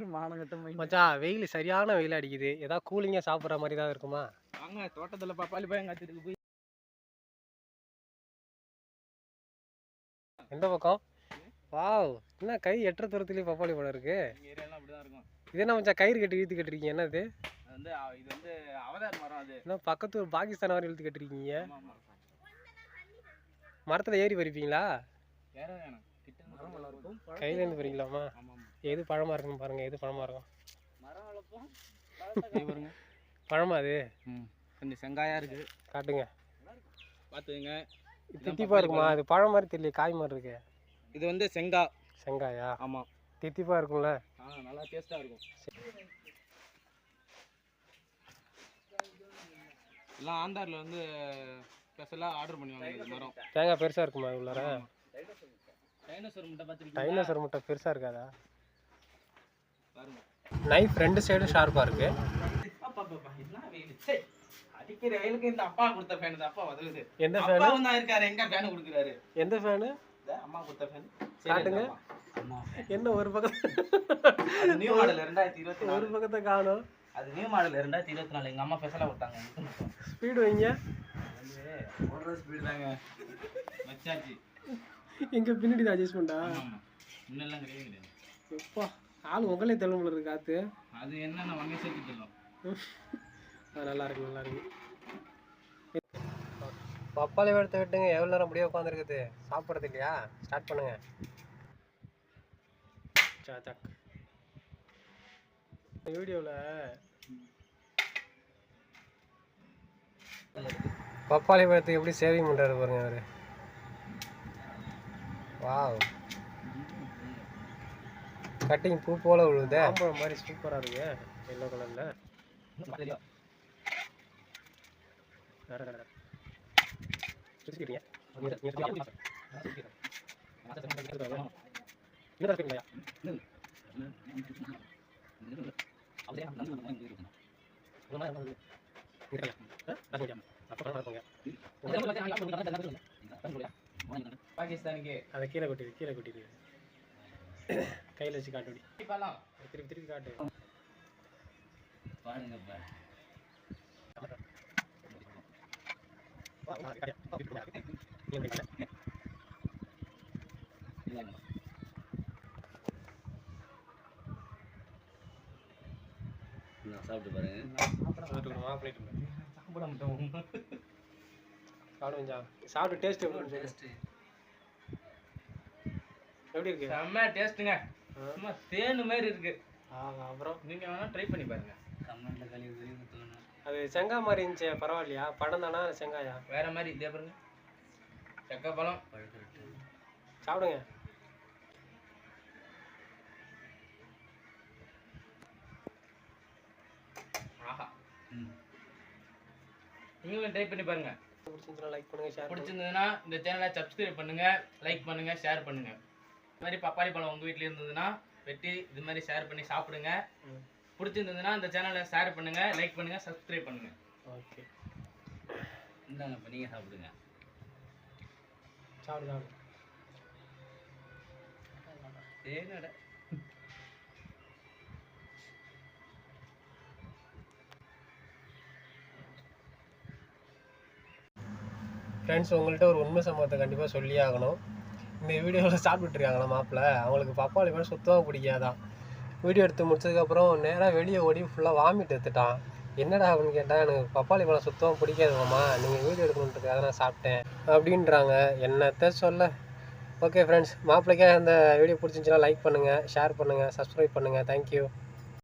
மாதிரி மானங்கட்ட மச்சான் வெயில் சரியான வெயில் அடிக்குது. ஏதாவது கூலிங்காக சாப்பிட்ற மாதிரி தான் இருக்குமா? வாங்க தோட்டத்துல பப்பாளி பழம் காத்திருக்கு போய் எந்த பக்கம்? வாவ் என்ன கை எட்டுற தூரத்துலேயே பப்பாளி பழம் இருக்கு. இது என்ன மச்சான் கயிறு கட்டி இழுத்து கட்டிருக்கீங்க என்னது அது வந்து அ- இது வந்து அவதார் மரம் அது. என்ன பக்கத்து ஊர் பாகிஸ்தான் வரை இழுத்து கட்டிருக்கீங்க? மரத்தில் ஏறி பறிப்பீங்களா? கையிலேருந்து பறிக்கலாமா? எது பழமா இருக்குன்னு பாருங்க எது பழமா இருக்கும்? மரம் வளர்ப்போம். பாருங்க. பழமா அது? ம் கொஞ்சம் செங்காயா இருக்கு. காட்டுங்க. பார்த்துங்க தித்திப்பா இருக்குமா? அது பழம் மாதிரி தெரியல காய் மாதிரி இருக்கு. இது வந்து செங்கா. செங்காயா? ஆமா. தித்திப்பா இருக்கும்ல? ஆ நல்லா டேஸ்டா இருக்கும். எல்லாம் ஆந்தார்ல வந்து ஸ்பெஷலாக ஆர்டர் பண்ணுவாங்க இந்த மரம். தேங்காய் பெருசா இருக்குமா உள்ளார? டைனோசர் முட்டை டைனோசர் முட்டை பெருசா இருக்காதா? நைஃப் ரெண்டு சைடும் ஷார்ப்பா இருக்கு. அடிக்கிற வெயிலுக்கு இந்த அப்பா கொடுத்த ஃபேன் அப்பா வதலுது எந்த ஃபேனு வந்து இருக்காரு. எங்க ஃபேன் கொடுக்குறாரு? எந்த ஃபேனு அம்மா கொடுத்த ஃபேன் காட்டுங்க. என்ன ஒரு பக்கம்? அது நியூ மாடல் ரெண்டாயிரத்தி இருபத்தி ஒரு பக்கத்தை காணும். அது நியூ மாடல் ரெண்டாயிரத்தி இருபத்தி நாலு. எங்க அம்மா ஸ்பெஷலாக கொடுத்தாங்க. ஸ்பீடு வைங்க. ஓடுற ஸ்பீடு தாங்க. வச்சாச்சு. எங்க பின்னாடி தான் ஆமா முன்னெல்லாம் கிடையாது கிடையாது. எப்பா. ஆள் உங்களே தெலுங்குல இருக்கு காத்து. அது என்னென்ன வாங்கி சேர்த்து தரலாம். அது நல்லா இருக்கு நல்லா இருக்கு. பப்பாளி எடுத்து விட்டுங்க எவ்வளோ நேரம் அப்படியே உட்காந்துருக்குது சாப்பிட்றது இல்லையா? ஸ்டார்ட் பண்ணுங்க. சா சக் வீடியோவில் பப்பாளி பழத்துக்கு எப்படி சேவிங் பண்ணுறாரு பாருங்க அவரு வாவ் கட்டிங் பூ போல விழுதே மாம்பழம் மாதிரி சூப்பராக இருக்கு எல்லோ கலரில் பாகிஸ்தானுக்கு அதை கீழே கொட்டிடு கீழே கொட்டிடு. கையில் வச்சு காட்டுடி திருப்பி திருப்பி காட்டு பாருங்கப்பா சாப்பிட்டு பாருங்க சாப்பிட மாட்டோம் சாப்பிட்டு டேஸ்ட் எப்படி? எப்படி இருக்கு? செம்ம டேஸ்ட்டுங்க சும்மா தேனு மாதிரி இருக்கு. ஆமா அப்புறம்? நீங்க வேணா ட்ரை பண்ணி பாருங்க. கமெண்ட்ல கழுவி கழுவி அது செங்காய் மாதிரி இருந்துச்சு பரவாயில்லையா? படம் தானா செங்காயா? வேற மாதிரி இதே பாருங்க. செக்கப்பழம் சாப்பிடுங்க. ஆஹா. நீங்களும் ட்ரை பண்ணி பாருங்க. பிடிச்சிருந்துச்சுன்னா லைக் பண்ணுங்க ஷேர் பண்ணுங்க. பிடிச்சிருந்ததுன்னா இந்த சேனலை சப்ஸ்கிரைப் பண்ணுங்க லைக் பண்ணுங்க ஷேர் பண்ணுங்க. இது மாதிரி பப்பாளி பழம் உங்க வீட்ல இருந்ததுன்னா வெட்டி இது மாதிரி ஷேர் பண்ணி சாப்பிடுங்க. பிடிச்சிருந்ததுன்னா இந்த சேனலை ஷேர் பண்ணுங்க லைக் பண்ணுங்க சப்ஸ்கிரைப் பண்ணுங்க. ஓகே. இந்தாங்க இப்போ நீங்க சாப்பிடுங்க. சாப்பிடு ஃப்ரெண்ட்ஸ் உங்கள்கிட்ட ஒரு உண்மை சம்பவத்தை கண்டிப்பாக சொல்லியே ஆகணும். இந்த வீடியோவில் சாப்பிட்டுருக்காங்களா மாப்பிள்ள அவங்களுக்கு பப்பாளி பழம் சுத்தமாக பிடிக்காதான் வீடியோ எடுத்து முடிச்சதுக்கப்புறம் நேராக வெளியே ஓடி ஃபுல்லாக வாமிட் எடுத்துட்டான். என்னடா அப்படின்னு கேட்டால் எனக்கு பப்பாளி பழம் சுத்தமாக பிடிக்காதுமாம்மா நீங்கள் வீடியோ எடுக்கணுன்றதுக்காக நான் சாப்பிட்டேன். அப்படின்றாங்க. என்னத்த சொல்ல? ஓகே ஃப்ரெண்ட்ஸ் மாப்பிள்ளைக்கே அந்த வீடியோ பிடிச்சிருந்துச்சுன்னா லைக் பண்ணுங்கள் ஷேர் பண்ணுங்கள் சப்ஸ்கிரைப் பண்ணுங்கள் தேங்க்யூ